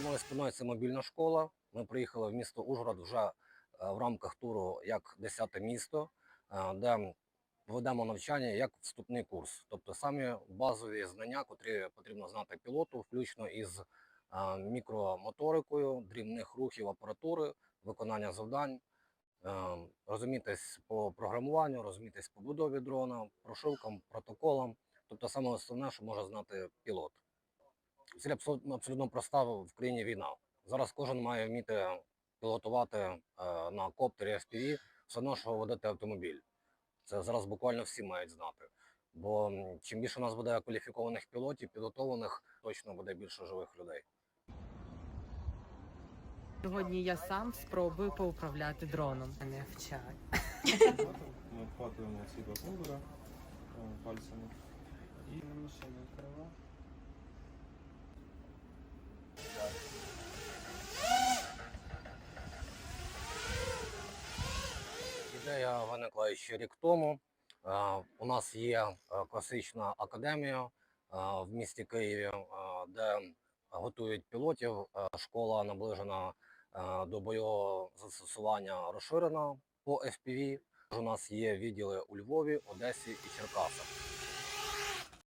Мною спиною це мобільна школа. Ми приїхали в місто Ужгород вже е, в рамках туру як 10 місто, е, де ведемо навчання як вступний курс. Тобто самі базові знання, котрі потрібно знати пілоту, включно із е, мікромоторикою, дрібних рухів апаратури, виконання завдань, е, розумітись по програмуванню, розумітись по будові дрона, прошивкам, протоколам. Тобто саме основне, що може знати пілот. Ціль абсолютно, абсолютно проста в країні війна. Зараз кожен має вміти пілотувати е, на коптері FPV, все одно, що водити автомобіль. Це зараз буквально всі мають знати. Бо чим більше у нас буде кваліфікованих пілотів, підготовлених, точно буде більше живих людей. Сьогодні я сам спробую поуправляти дроном. Не вчать. Ми обхватуємо ці два е, пальцями і на машину відкрива. Виникла ще рік тому. Е, У нас є е, класична академія е, в місті Києві, де готують пілотів. Школа наближена до бойового застосування розширена по FPV. У нас є відділи у Львові, Одесі і Черкасах.